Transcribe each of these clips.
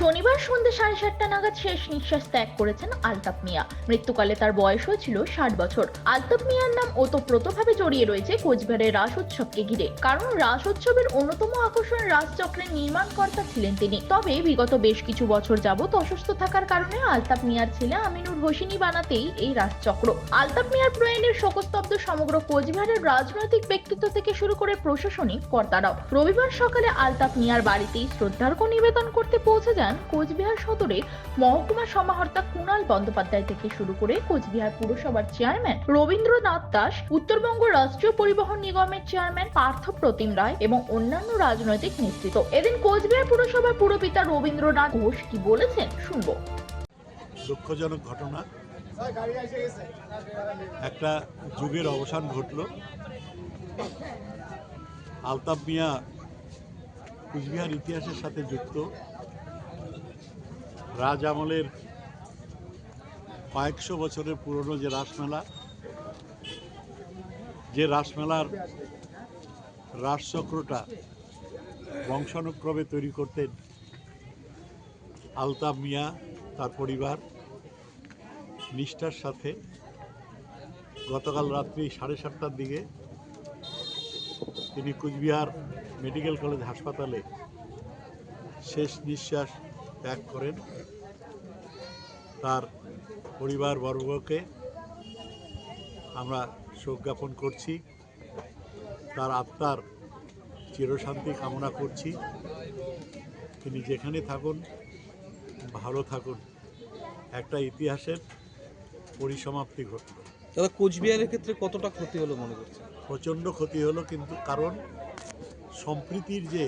শনিবার সন্ধ্যে সাড়ে সাতটা নাগাদ শেষ নিঃশ্বাস ত্যাগ করেছেন আলতাফ মিয়া। মৃত্যুকালে তার বয়স হয়েছিল ষাট বছর। আলতাফ মিয়ার নাম ওতপ্রোতভাবে জড়িয়ে রয়েছে কোচবিহারের রাস উৎসবকে ঘিরে। কারণ রাস উৎসবের অন্যতম আকর্ষণ রাসচক্রের নির্মাণকর্তা ছিলেন তিনি। তবে বিগত বেশ কিছু বছর যাবৎ অসুস্থ থাকার কারণে আলতাফ মিয়ার ছেলে আমিনুর হোসেনি বানাতেই এই রাসচক্র। আলতাফ মিয়ার প্রয়াণের শোকস্তব্ধ সমগ্র কোচবিহারের রাজনৈতিক ব্যক্তিত্ব থেকে শুরু করে প্রশাসনিক কর্তারাও। রবিবার সকালে আলতাফ মিয়ার বাড়িতেই শ্রদ্ধার্ঘ্য নিবেদন করতে পৌঁছে যান কোচবিহার সদরের মহকুমা সমাহর্তা কুণাল বন্দ্যোপাধ্যায় থেকে শুরু করে কোচবিহার পুরসভার চেয়ারম্যান রবীন্দ্রনাথ দাস, উত্তরবঙ্গ রাষ্ট্রীয় পরিবহন নিগমের চেয়ারম্যান পার্থ প্রতিম রায় এবং অন্যান্য রাজনৈতিক নেতৃত্ব। এদিন কোচবিহার পুরসভার পুরপিতা রবীন্দ্রনাথ ঘোষ কি বলেছেন শুনব। দুঃখজনক ঘটনা। একটা যুগের অবসান ঘটল। আলতাফ মিয়া কুচবিহার ইতিহাসের সাথে যুক্ত। রাজ আমলের কয়েকশো বছরের পুরনো যে রাসমেলা, যে রাসমেলার রাসচক্রটা বংশানুক্রমে তৈরি করতেন আলতাফ মিয়া, তার পরিবার, নিষ্ঠার সাথে গতকাল রাত্রি সাড়ে সাতটার দিকে তিনি কুচবিহার মেডিকেল কলেজ হাসপাতালে শেষ নিঃশ্বাস ত্যাগ করেন। তার পরিবার বর্গকে আমরা শোক জ্ঞাপন করছি। তার আত্মার চিরশান্তি কামনা করছি। তিনি যেখানে থাকুন ভালো থাকুন। একটা ইতিহাসের পরিসমাপ্তি ঘটল। দাদা কোচবিহারের ক্ষেত্রে কতটা ক্ষতি হলো মনে করছে প্রচণ্ড ক্ষতি হলো কিন্তু কারণ সম্প্রীতির যে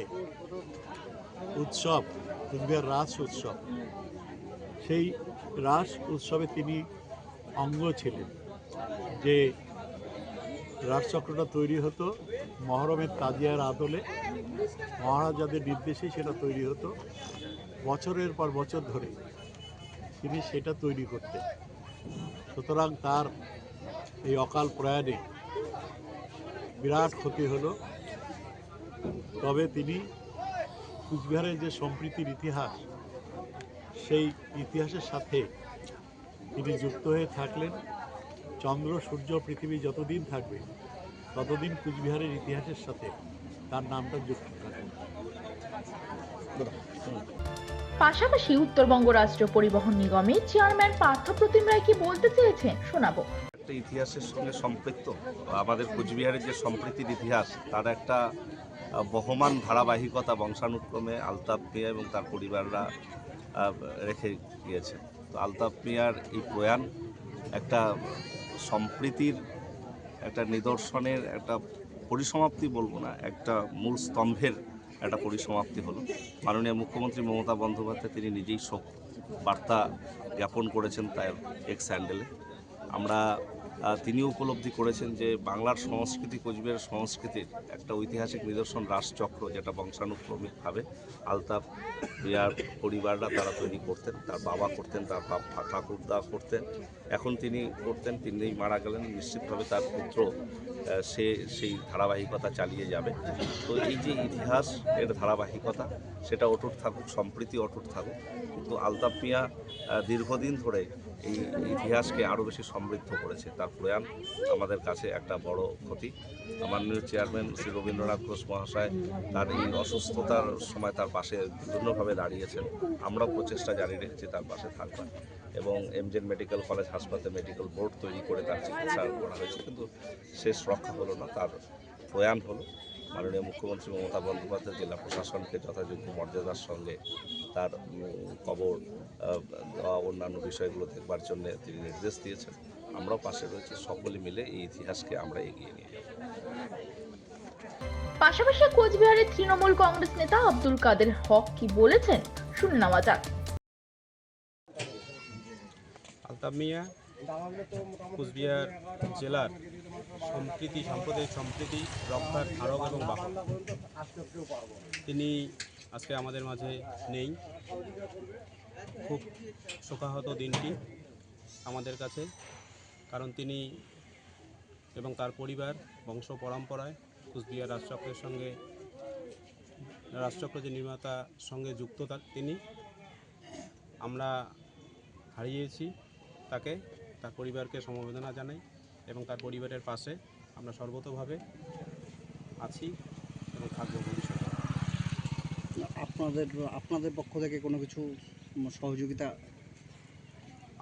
উৎসব কুচবিহার রাস উৎসব। সেই রাস উৎসবে তিনি অঙ্গ ছিলেন। যে রাসচক্রটা তৈরি হতো, মহরমের তাজিয়ার আদলে মহারাজাদের নির্দেশে সেটা তৈরি হতো। বছরের পর বছর ধরে তিনি সেটা তৈরি করতেন। সুতরাং তার এই অকাল প্রয়াণে বিরাট ক্ষতি হলো। তবে তিনি কুচবিহারের যে সম্প্রীতির ইতিহাস, সেই ইতিহাসের সাথে তিনি যুক্ত হয়ে থাকলেন। চন্দ্র, সূর্য, পৃথিবী যতদিন থাকবে, ততদিন কুচবিহারের ইতিহাসের সাথে তার নামটা যুক্ত থাকবে। পাশাপাশি উত্তরবঙ্গ রাষ্ট্রীয় পরিবহন নিগমের চেয়ারম্যান পার্থ প্রতিম রায় কি বলতে চেয়েছেন, শোনাবো। একটা ইতিহাসের সঙ্গে সম্পৃক্ত। আমাদের কোচবিহারের যে সম্প্রীতির ইতিহাস, তার একটা বহমান ধারাবাহিকতা বংশানুক্রমে আলতাফ মিয়া এবং তার পরিবাররা রেখে গিয়েছে। তো আলতাফ মিয়ার এই প্রয়াণ একটা সম্প্রীতির, একটা নিদর্শনের, একটা পরিসমাপ্তি বলব না, একটা মূল স্তম্ভের একটা পরিসমাপ্তি হলো। মাননীয় মুখ্যমন্ত্রী মমতা বন্দ্যোপাধ্যায়, তিনি নিজেই শোক বার্তা জ্ঞাপন করেছেন তার এক্স হ্যান্ডেলে আমরা তিনি উপলব্ধি করেছেন যে বাংলার সংস্কৃতি কোচবিহার সংস্কৃতির একটা ঐতিহাসিক নিদর্শন রাসচক্র যেটা বংশানুক্রমিকভাবে আলতাফ মিয়ার পরিবাররা তারা তৈরি করতেন, তার বাবা করতেন, তার বাপ ঠাকুরদা করতেন। এখন তিনি করতেন তিনি মারা গেলেন, নিশ্চিতভাবে তার পুত্র সে সেই ধারাবাহিকতা চালিয়ে যাবে। তো এই যে ইতিহাস, এর ধারাবাহিকতা, সেটা অটুট থাকুক, সম্প্রীতি অটুট থাকুক, কিন্তু আলতাফ মিয়া দীর্ঘদিন ধরে এই ইতিহাসকে আরও বেশি সমৃদ্ধ করেছে। তার প্রয়াণ আমাদের কাছে একটা বড় ক্ষতি। মাননীয় চেয়ারম্যান শ্রী রবীন্দ্রনাথ ঘোষ মহাশয় তার এই অসুস্থতার সময় তার পাশে বিভিন্নভাবে দাঁড়িয়েছেন। আমরাও প্রচেষ্টা জারি রেখেছি তার পাশে থাকবার। এবং M J N medical college, হাসপাতালে মেডিকেল বোর্ড তৈরি করে তার চিকিৎসা করা হয়েছে। কিন্তু শেষ রক্ষা হলো না, তার প্রয়াণ হলো। মাননীয় মুখ্যমন্ত্রী মমতা বন্দ্যোপাধ্যায়, জেলা প্রশাসনকে যথাযোগ্য মর্যাদার সঙ্গে তার কবর দেওয়া অন্যান্য বিষয়গুলো দেখবার জন্য তিনি নির্দেশ দিয়েছেন। আমরাও পাশে রয়েছি সকলে মিলে এই ইতিহাসকে আমরা এগিয়ে নিয়ে যাব। পাশাপাশি কোচবিহারের তৃণমূল কংগ্রেস নেতা আব্দুল কাদের হক কি বলেছেন শুনে নেওয়া যাক। আলতাফ মিয়া কুচবিহার জেলার সম্প্রীতি সাম্প্রদায়িক সম্প্রীতি রক্ষার ধারক এবং বাহক। তিনি আজকে আমাদের মাঝে নেই। খুব শোকাহত দিনটি আমাদের কাছে, কারণ তিনি এবং তার পরিবার বংশ পরম্পরায় কুচবিহার রাজচক্রের সঙ্গে, রাজচক্র যে নির্মাতার সঙ্গে যুক্ত তার তিনি, আমরা হারিয়েছি তাকে, তার পরিবারকে সমবেদনা জানাই এবং তার পরিবারের পাশে আমরা সর্বতভাবে আছি এবং থাকব ভবিষ্যতে। আপনাদের আপনাদের পক্ষ থেকে কোনো কিছু সহযোগিতা?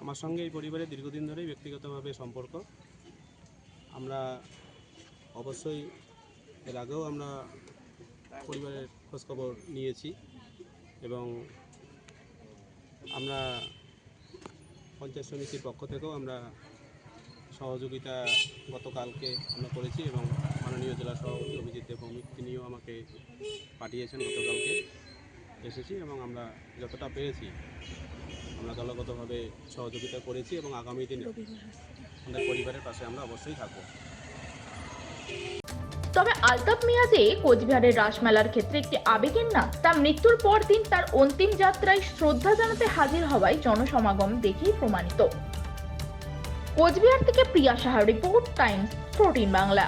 আমার সঙ্গে এই পরিবারের দীর্ঘদিন ধরেই ব্যক্তিগতভাবে সম্পর্ক। আমরা অবশ্যই এর আগেও আমরা পরিবারের খোঁজখবর নিয়েছি এবং আমরা পঞ্চায়েত সমিতির পক্ষ থেকেও আমরা সহযোগিতা গতকালকে আমরা করেছি এবং মাননীয় জেলা সভাপতি অভিজিৎ দেবভৌমিক তিনিও আমাকে পাঠিয়েছেন গতকালকে। এসেছি এবং আমরা যতটা পেরেছি, আমরা দলগতভাবে সহযোগিতা করেছি এবং আগামী দিনে আমাদের পরিবারের পাশে আমরা অবশ্যই থাকব। তবে আলতাফ মিয়া যে কোচবিহারের রাসমেলার ক্ষেত্রে একটি আবেগের না তা মৃত্যুর পর দিন তার অন্তিম যাত্রায় শ্রদ্ধা জানাতে হাজির হওয়ায় জনসমাগম দেখেই প্রমাণিত। কোচবিহার থেকে প্রিয়া সাহা রিপোর্ট, টাইমস, প্রোটিন বাংলা।